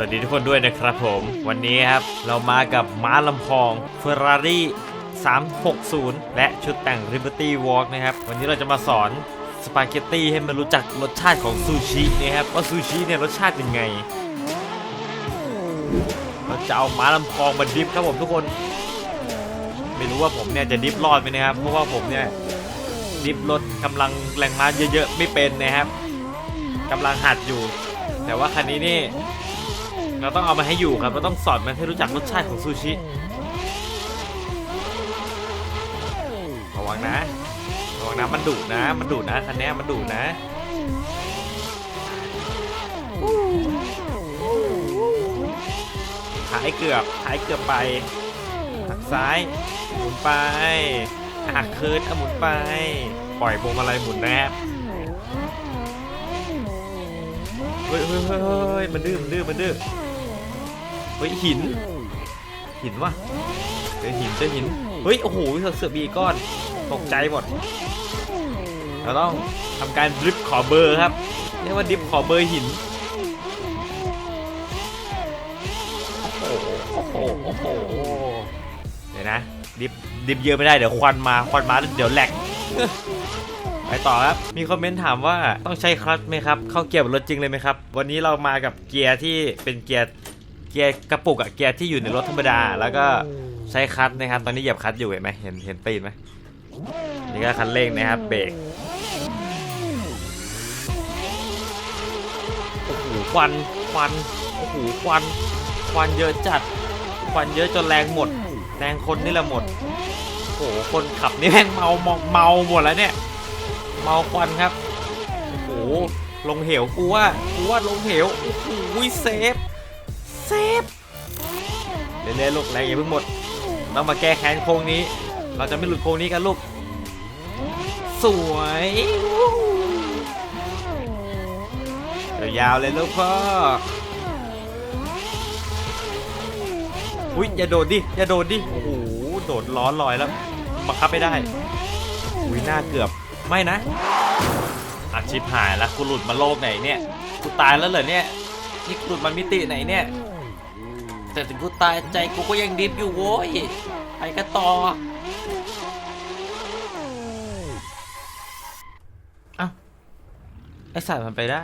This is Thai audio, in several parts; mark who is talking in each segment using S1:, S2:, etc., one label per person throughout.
S1: วัสดีทุกคนด้วยนะครับผม วันนี้ครับ เรามากับม้าลำพอง Ferrari 360 และชุดแต่ง Liberty Walk นะครับ วันนี้เราจะมาสอนสปาเกตตี้ให้มันรู้จักรสชาติของซูชินะครับ ว่าซูชิเนี่ยรสชาติยังไง เราจะเอาม้าลำพองมาดิฟครับผมทุกคน ไม่รู้ว่าผมเนี่ยจะดิฟรอดไหมนะครับ เพราะว่าผมเนี่ยดิฟรถกำลังแรงม้าเยอะๆไม่เป็นนะครับกำลังหัดอยู่ แต่ว่าคันนี้นี่ เราต้องเอามาให้อยู่ครับเราต้องสอนมันให้รู้จักรสชาติของซูชิระวังนะระวังนะมันดุนะ มันดุนะคันนี้มันดุนะท้ายเกือบท้ายเกือบไปหักซ้ายหมุนไปหักคืนหมุนไป ปล่อยพวงมาลัยหมุนนะครับเฮ้ยเฮ้ยเฮ้ยเฮ้ยมันดื้อมันดื้อมันดื้อ เฮ้ยหิน หินวะเจอหินเจอหิน เฮ้ย โอ้โหเสือเสือบีก้อน ตกใจหมด เราต้องทำการดริฟขอเบอร์ครับ เรียกว่าดริฟขอเบอร์หิน โอ้โห โอ้โห โอ้โห เดี๋ยวนะดิฟดิฟเยอะไม่ได้เดี๋ยวควันมาควันมาเดี๋ยวแหลกไปต่อครับ มีคอมเมนต์ถามว่าต้องใช้คลัตช์ไหมครับ เข้าเกียร์บนรถจริงเลยไหมครับ วันนี้เรามากับเกียร์ที่เป็นเกียร์ เกียร์กระปุกอะเกียร์ที่อยู่ในรถธรรมดา แล้วก็ใช้คลัตช์นะครับ ตอนนี้เหยียบคลัตช์อยู่เห็นไหมเห็นเห็นตีนไหมนี่ก็คันเร่งนะครับเบรกโอ้โหควันควันโอ้โหควันควันเยอะจัดควันเยอะจนแรงหมดแรงคนนี่แหละหมดโอ้โหคนขับนี่แม่งเมาเมาเมาหมดแล้วเนี่ย เมาควันครับโอ้โหลงเหวกูว่ากูว่าลงเหวโอ้โหเซฟ เซฟเรื่อยๆลูกแรงอย่าเพิ่งหมดต้องมาแก้แค้นโค้งนี้ เราจะไม่หลุดโค้งนี้กันลูก สวยยาวเลยลูกพ่ออุ้ยอย่าโดดดิอย่าโดดดิโอ้โหโดดล้อลอยแล้วบังคับไม่ได้อุ้ยหน้าเกือบไม่นะอาชิบหายแล้วกูหลุดมาโลกไหนเนี่ยกูตายแล้วเหรอเนี่ยนี่กูหลุดมามิติไหนเนี่ย แต่ถึงกูตายใจกูก็ยังดิฟอยู่โว้ยไปกันต่อเอ้าไอสัตว์มันไปได้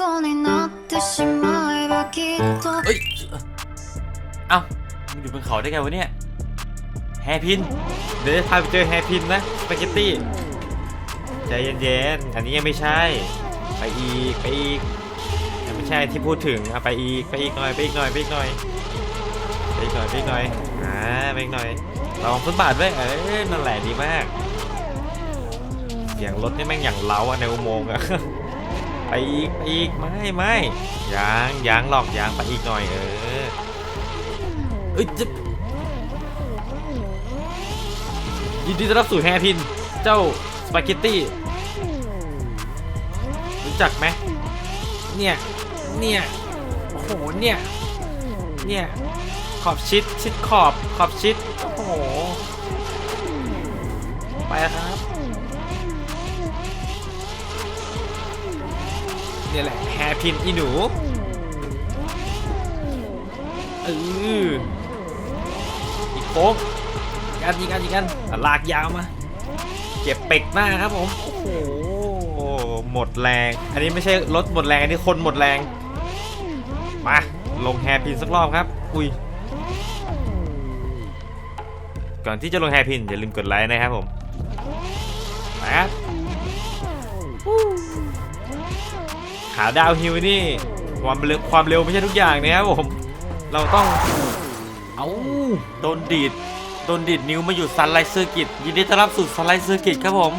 S2: 虜になってしまえばきっと
S1: เอ้ย เอ้ามึงอยู่บนเขาได้ไงวะเนี่ย แฮร์พิน เดี๋ยวจะพาไปเจอแฮร์พินนะสปาเกตตี้ ใจเย็นๆ อันนี้ยังไม่ใช่ ไปอีก ไปอีก ยังไม่ใช่ที่พูดถึงอ่ะไปอีก ไปอีกหน่อย ไปอีกหน่อย ไปอีกหน่อย ไปอีกหน่อย ไปอีกหน่อย อ่า ไปอีกหน่อยลองฟุตบาทด้วยเอ้ยนั่นแหละดีมาก เสียงรถนี่แม่งอย่างเล้าอะในอุโมงค์อะ ไปอีกไปอีกไม่ไม่ยางยางหลอกยางไปอีกหน่อยเออเอ้ยจะยินดีต้อนรับสู่แฮร์พิน เจ้าสปาเกตตี้รู้จักไหมเนี่ยเนี่ยโอ้โหเนี่ยเนี่ยขอบชิดชิดขอบขอบชิดโอ้โหไปแล้วครับ เนี่ยแหละแฮพินอีหนูเอออีกโค้งอีกอันอีกอันอีกอันลากยาวมา เก็บเป็กมากครับผมโอ้โหหมดแรง อันนี้ไม่ใช่รถหมดแรง อันนี้คนหมดแรง มาลงแฮพินสักรอบครับ อุ้ยก่อนที่จะลงแฮพินอย่าลืมกดไลค์นะครับผมไปครับ ขาดาวฮิวนี่ความเร็วความเร็วไม่ใช่ทุกอย่างนะครับผม เราต้อง เอาโดนดีด โดนดีดนิ้วมาอยู่ซันไลเซอร์กิตยินดีต้อนรับสู่ซันไลเซอร์กิตครับผม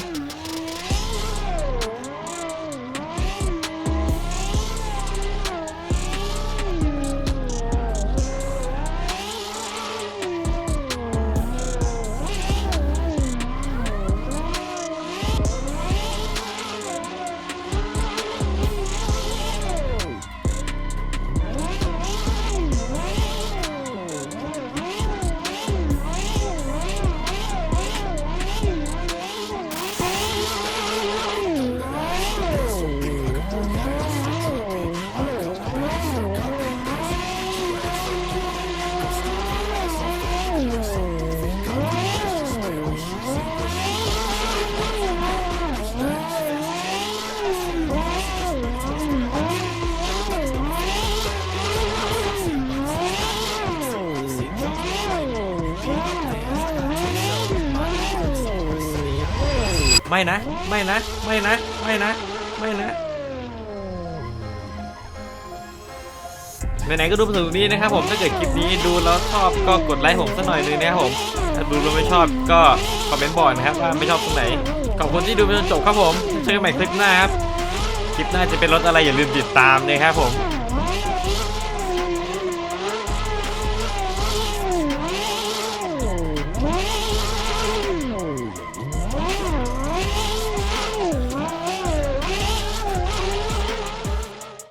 S1: ไม่นะ ไม่นะ ไม่นะ ไม่นะ ไม่นะไหนๆก็ดูมาถึงนี้นะครับผมถ้าเกิดคลิปนี้ดูแล้วชอบก็กดไลค์ผมสักหน่อยหนึงนะครับผมถ้าดูแล้วไม่ชอบก็คอมเมนต์บอกนะครับว่าไม่ชอบตรงไหนขอบคุณที่ดูจนจบครับผมเจอกันใหม่คลิปหน้าครับคลิปหน้าจะเป็นรถอะไรอย่าลืมติดตามนะครับผม